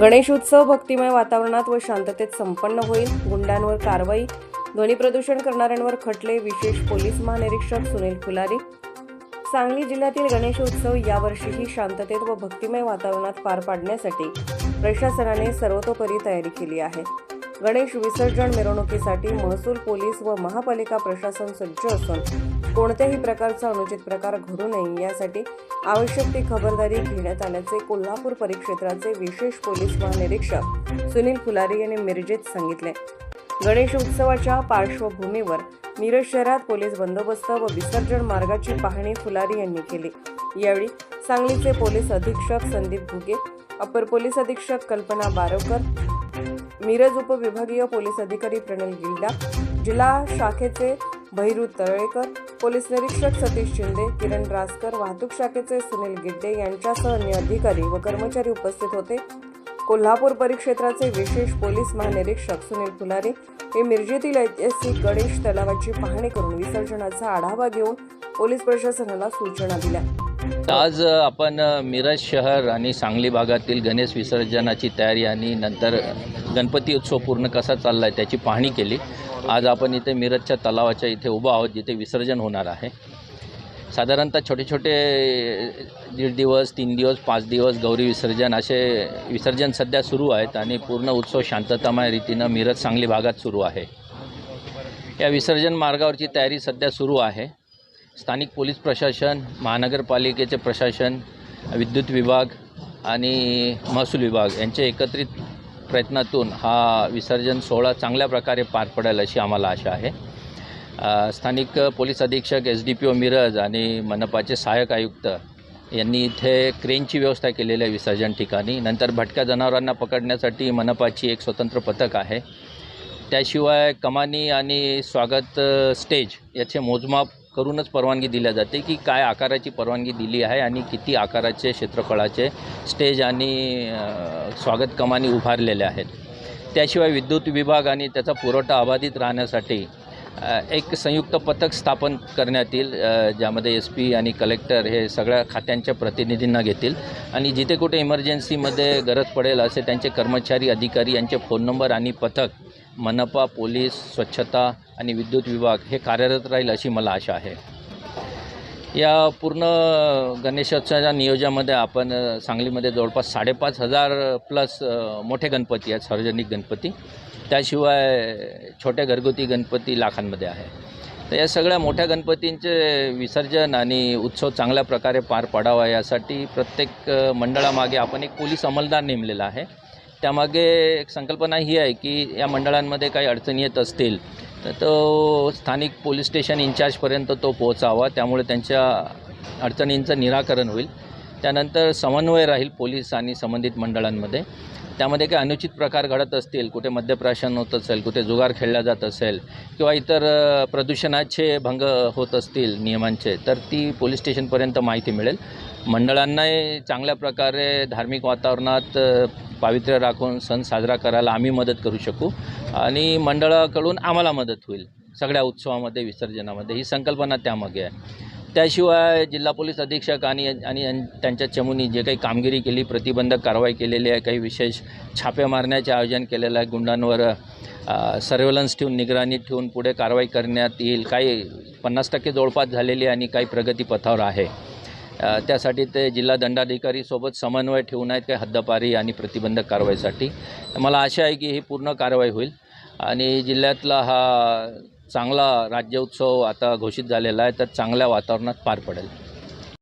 गणेशोत्सव भक्तिमय वातावरणात व शांततेत संपन्न होईल. गुंडांवर कारवाई. ध्वनी प्रदूषण करणाऱ्यांवर खटले विशेष पोलीस महानिरीक्षक सुनील फुलारी. सांगली जिल्ह्यातील गणेशोत्सव यावर्षीही शांततेत व भक्तिमय वातावरणात पार पाडण्यासाठी प्रशासनाने सर्वतोपरी तयारी केली आहे. गणेश विसर्जन मिरवणुकीसाठी महसूल पोलीस व महापालिका प्रशासन सज्ज असून कोणत्याही प्रकारचा अनुचित प्रकार घडू नये यासाठी आवश्यक ती खबरदारी घेण्यात आल्याचे कोल्हापूर परिक्षेत्राचे विशेष पोलीस महानिरीक्षक सुनील फुलारी यांनी मिरजेत सांगितले. गणेश उत्सवाच्या पार्श्वभूमीवर मिरज शहरात पोलीस बंदोबस्त व विसर्जन मार्गाची पाहणी फुलारी यांनी केली. यावेळी सांगलीचे पोलीस अधीक्षक संदीप घुगे अपर पोलीस अधीक्षक कल्पना बारोकर मिरज उपविभागीय पोलीस अधिकारी प्रणल गिल्डा जिल्हा शाखेचे भैरू तळेकर पोलीस निरीक्षक सतीश शिंदे किरण रासकर वाहतूक शाखेचे सुनील गिड्डे यांच्यासह अन्य अधिकारी व कर्मचारी उपस्थित होते. कोल्हापूर परिक्षेत्राचे विशेष पोलीस महानिरीक्षक सुनील फुलारे हे मिरजेतील ऐतिहासिक गणेश तलावाची पाहणी करून विसर्जनाचा आढावा घेऊन पोलीस प्रशासनाला सूचना दिल्या. आज आपण मिरज शहर आणि सांगली भागातील गणेश विसर्जनाची तयारी आणि नंतर गणपती उत्सव पूर्ण कसा चालला आहे त्याची पाहणी केली. आज आपण इथे मिरजच्या तलावाच्या इथे उभा आहोत जिथे विसर्जन होणार आहे. साधारणतः छोटे छोटे दीड दिवस तीन दिवस पाच दिवस गौरी विसर्जन असे विसर्जन सध्या सुरू आहेत आणि पूर्ण उत्सव शांततामय रीतीनं मिरज सांगली भागात सुरू आहे. या विसर्जन मार्गावरची तयारी सध्या सुरू आहे. स्थानिक पोलीस प्रशासन महानगरपालिकेचे प्रशासन विद्युत विभाग आणि महसूल विभाग यांच्या एकत्रित प्रयत्नातून हा विसर्जन सोहळा चांगल्या प्रकारे पार पडेल अशी आम्हाला आशा आहे. स्थानिक पोलीस अधीक्षक S D P O Miraj आणि मनपाचे सहाय्यक आयुक्त यांनी इथे क्रेनची व्यवस्था केलेली आहे विसर्जन ठिकाणी. नंतर भटक्या जनावरांना पकडण्यासाठी मनपाची एक स्वतंत्र पथक आहे. त्याशिवाय कमानी आणि स्वागत स्टेज याचे मोजमाप करूनच परवानगी दिल्या जाते की काय आकाराची परवानगी दिली आहे आणि किती आकाराचे क्षेत्रफळाचे स्टेज आणि स्वागत कमानी उभारलेल्या आहेत. त्याशिवाय विद्युत विभाग आणि त्याचा पुरवठा अबाधित राहण्यासाठी एक संयुक्त पथक स्थापन करण्यात येईल ज्यामध्ये एस पी आणि कलेक्टर हे सगळ्या खात्यांच्या प्रतिनिधींना घेतील. आणि जिथे कुठे इमर्जन्सीमध्ये गरज पडेल असे त्यांचे कर्मचारी अधिकारी यांचे फोन नंबर आणि पथक मनपा पोलीस स्वच्छता आणि विद्युत विभाग हे कार्यरत राहील अशी मला आशा आहे. या पूर्ण गणेशोत्सवाच्या नियोजनामध्ये आपण सांगलीमध्ये जवळपास साडेपाच हजार प्लस मोठे गणपती आहेत सार्वजनिक गणपती. त्याशिवाय छोटे घरगुती गणपती लाखांमध्ये आहे. तर या सगळ्या मोठ्या गणपतींचे विसर्जन आणि उत्सव चांगल्या प्रकारे पार पाडावा यासाठी प्रत्येक मंडळामागे आपण एक पोलीस अंमलदार नेमलेला आहे. त्यामागे एक संकल्पना ही आहे की या मंडळांमध्ये काही अडचणी येत असतील तर तो स्थानिक पोलीस स्टेशन इन्चार्जपर्यंत तो पोहोचावा. त्यामुळे त्यांच्या अडचणींचं निराकरण होईल. त्यानंतर समन्वय राहील पोलीस आणि संबंधित मंडळांमध्ये. त्यामध्ये काही अनुचित प्रकार घडत असतील कुठे मद्यप्राशन होत असेल कुठे जुगार खेळला जात असेल किंवा इतर प्रदूषणाचे भंग होत असतील नियमांचे तर ती पोलीस स्टेशनपर्यंत माहिती मिळेल. मंडळांनाही चांगल्या प्रकारे धार्मिक वातावरणात पावित्र्य राखून सण साजरा करायला आम्ही मदत करू शकू. आणि मंडळाकडून आम्हाला मदत होईल सगळ्या उत्सवामध्ये विसर्जनामध्ये. ही संकल्पना त्यामागे आहे. त्याशिवाय जिल्हा पोलीस अधीक्षक आणि आणि त्यांच्या चमूनी जे काही कामगिरी केली प्रतिबंधक कारवाई केलेली आहे काही विशेष छापे मारण्याचे आयोजन केलेलं आहे गुंडांवर सर्वेलन्स ठेवून निगराणी ठेवून पुढे कारवाई करण्यात येईल. काही पन्नास टक्के जवळपास झालेली आहे आणि काही प्रगतीपथावर आहे. त्यासाठी ते जिल्हा दंडाधिकारीसोबत समन्वय ठेवून आहेत काही हद्दपारी आणि प्रतिबंधक कारवाईसाठी. मला आशा आहे की ही पूर्ण कारवाई होईल. आणि जिल्ह्यातला हा चांगला राज्य उत्सव आता घोषित झालेला आहे तर चांगल्या वातावरणात पार पडेल.